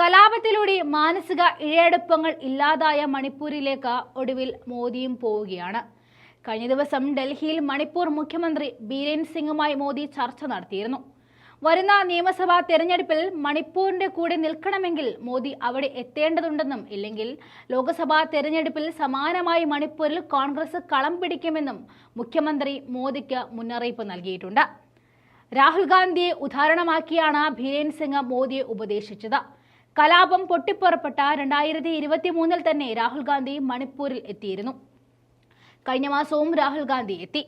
കലാപത്തിലൂടെ മാനസിക ഇഴയടുപ്പങ്ങൾ ഇല്ലാതായ മണിപ്പൂരിലേക്ക് ഒടുവിൽ മോദിയും പോവുകയാണ്. കഴിഞ്ഞ ദിവസം ഡൽഹിയിൽ മണിപ്പൂർ മുഖ്യമന്ത്രി ബീരേൻ സിംഗുമായി മോദി ചർച്ച നടത്തിയിരുന്നു. വരുന്ന നിയമസഭാ തെരഞ്ഞെടുപ്പിൽ മണിപ്പൂരിന്റെ കൂടെ നിൽക്കണമെങ്കിൽ മോദി അവിടെ എത്തേണ്ടതുണ്ടെന്നും ഇല്ലെങ്കിൽ ലോക്സഭാ തെരഞ്ഞെടുപ്പിൽ സമാനമായി മണിപ്പൂരിൽ കോൺഗ്രസ് കളം പിടിക്കുമെന്നും മുഖ്യമന്ത്രി മോദിക്ക് മുന്നറിയിപ്പ് നൽകിയിട്ടുണ്ട്. രാഹുൽ ഗാന്ധിയെ ഉദാഹരണമാക്കിയാണ് ബീരേൻ സിംഗ് മോദിയെ ഉപദേശിച്ചത്. കലാപം പൊട്ടിപ്പുറപ്പെട്ട രണ്ടായിരത്തി ഇരുപത്തി മൂന്നിൽ തന്നെ രാഹുൽ ഗാന്ധി മണിപ്പൂരിൽ എത്തിയിരുന്നു. കഴിഞ്ഞ മാസവും രാഹുൽ ഗാന്ധി എത്തി.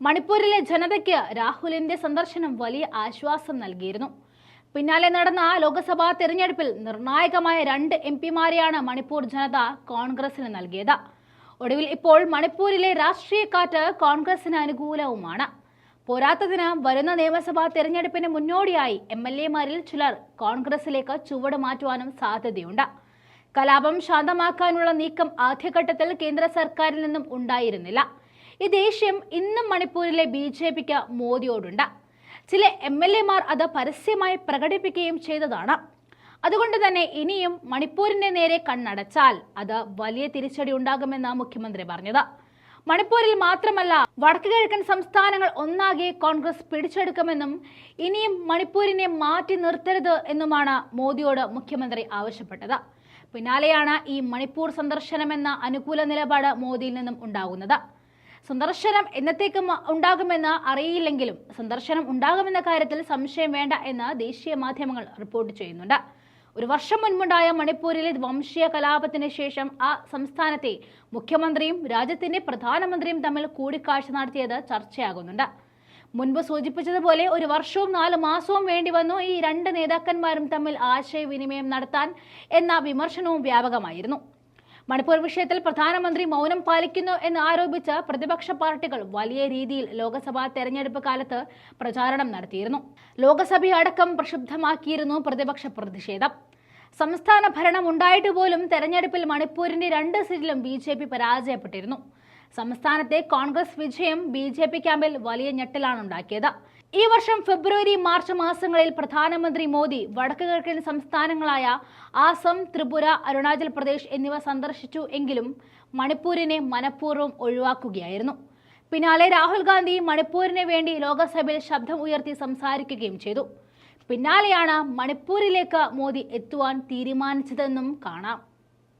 മണിപ്പൂരിലെ ജനതയ്ക്ക് രാഹുലിന്റെ സന്ദർശനം വലിയ ആശ്വാസം നൽകിയിരുന്നു. പിന്നാലെ നടന്ന ലോക്സഭാ തെരഞ്ഞെടുപ്പിൽ നിർണായകമായ രണ്ട് എം പിമാരെയാണ് മണിപ്പൂർ ജനത കോൺഗ്രസിന് നൽകിയത്. ഒടുവിൽ ഇപ്പോൾ മണിപ്പൂരിലെ രാഷ്ട്രീയ കാറ്റ് കോൺഗ്രസിന് അനുകൂലവുമാണ്. പോരാത്തതിന് വരുന്ന നിയമസഭാ തെരഞ്ഞെടുപ്പിന് മുന്നോടിയായി എം എൽ എമാരിൽ ചിലർ കോൺഗ്രസിലേക്ക് ചുവട് മാറ്റുവാനും സാധ്യതയുണ്ട്. കലാപം ശാന്തമാക്കാനുള്ള നീക്കം ആദ്യഘട്ടത്തിൽ കേന്ദ്ര സർക്കാരിൽ നിന്നും ഉണ്ടായിരുന്നില്ല. ഈ ദേഷ്യം ഇന്നും മണിപ്പൂരിലെ ബി ജെ പിക്ക് മോദിയോടുണ്ട്. ചില എം എൽ എമാർ അത് പരസ്യമായി പ്രകടിപ്പിക്കുകയും ചെയ്തതാണ്. അതുകൊണ്ട് തന്നെ ഇനിയും മണിപ്പൂരിന്റെ നേരെ കണ്ണടച്ചാൽ അത് വലിയ തിരിച്ചടി ഉണ്ടാകുമെന്ന് മുഖ്യമന്ത്രി പറഞ്ഞത്. മണിപ്പൂരിൽ മാത്രമല്ല വടക്കു കിഴക്കൻ സംസ്ഥാനങ്ങൾ ഒന്നാകെ കോൺഗ്രസ് പിടിച്ചെടുക്കുമെന്നും ഇനിയും മണിപ്പൂരിനെ മാറ്റി നിർത്തരുത് എന്നുമാണ് മോദിയോട് മുഖ്യമന്ത്രി ആവശ്യപ്പെട്ടത്. പിന്നാലെയാണ് ഈ മണിപ്പൂർ സന്ദർശനമെന്ന അനുകൂല നിലപാട് മോദിയിൽ നിന്നും ഉണ്ടാകുന്നത്. സന്ദർശനം എന്നത്തേക്കും ഉണ്ടാകുമെന്ന് അറിയില്ലെങ്കിലും സന്ദർശനം ഉണ്ടാകുമെന്ന കാര്യത്തിൽ സംശയം വേണ്ട എന്ന് ദേശീയ മാധ്യമങ്ങൾ റിപ്പോർട്ട് ചെയ്യുന്നുണ്ട്. ഒരു വർഷം മുൻപുണ്ടായ മണിപ്പൂരിലെ വംശീയ കലാപത്തിന് ശേഷം ആ സംസ്ഥാനത്തെ മുഖ്യമന്ത്രിയും രാജ്യത്തിന്റെ പ്രധാനമന്ത്രിയും തമ്മിൽ കൂടിക്കാഴ്ച നടത്തിയത് ചർച്ചയാകുന്നുണ്ട്. മുൻപ് സൂചിപ്പിച്ചതുപോലെ ഒരു വർഷവും നാല് മാസവും വേണ്ടി വന്നു ഈ രണ്ട് നേതാക്കന്മാരും തമ്മിൽ ആശയവിനിമയം നടത്താൻ എന്ന വിമർശനവും വ്യാപകമായിരുന്നു. മണിപ്പൂർ വിഷയത്തിൽ പ്രധാനമന്ത്രി മൗനം പാലിക്കുന്നു എന്ന് ആരോപിച്ച പ്രതിപക്ഷ പാർട്ടികൾ വലിയ രീതിയിൽ ലോക്സഭാ തെരഞ്ഞെടുപ്പ് കാലത്ത് പ്രചാരണം നടത്തിയിരുന്നു. ലോക്സഭയടക്കം പ്രക്ഷുബ്ധമാക്കിയിരുന്നു പ്രതിപക്ഷ പ്രതിഷേധം. സംസ്ഥാന ഭരണം ഉണ്ടായിട്ട് പോലും തെരഞ്ഞെടുപ്പിൽ മണിപ്പൂരിന്റെ രണ്ട് സീറ്റിലും ബി ജെ പി പരാജയപ്പെട്ടിരുന്നു. സംസ്ഥാനത്തെ കോൺഗ്രസ് വിജയം ബി ജെ പി ക്യാമ്പിൽ വലിയ ഞെട്ടലാണ് ഉണ്ടാക്കിയത്. ഈ വർഷം ഫെബ്രുവരി മാർച്ച് മാസങ്ങളിൽ പ്രധാനമന്ത്രി മോദി വടക്കു കിഴക്കൻ സംസ്ഥാനങ്ങളായ ആസം ത്രിപുര അരുണാചൽ പ്രദേശ് എന്നിവ സന്ദർശിച്ചു എങ്കിലും മണിപ്പൂരിനെ മനഃപൂർവം ഒഴിവാക്കുകയായിരുന്നു. പിന്നാലെ രാഹുൽ ഗാന്ധി മണിപ്പൂരിന് വേണ്ടി ലോക്സഭയിൽ ശബ്ദം ഉയർത്തി സംസാരിക്കുകയും ചെയ്തു. പിന്നാലെയാണ് മണിപ്പൂരിലേക്ക് മോദി എത്തുവാൻ തീരുമാനിച്ചതെന്നും കാണാം.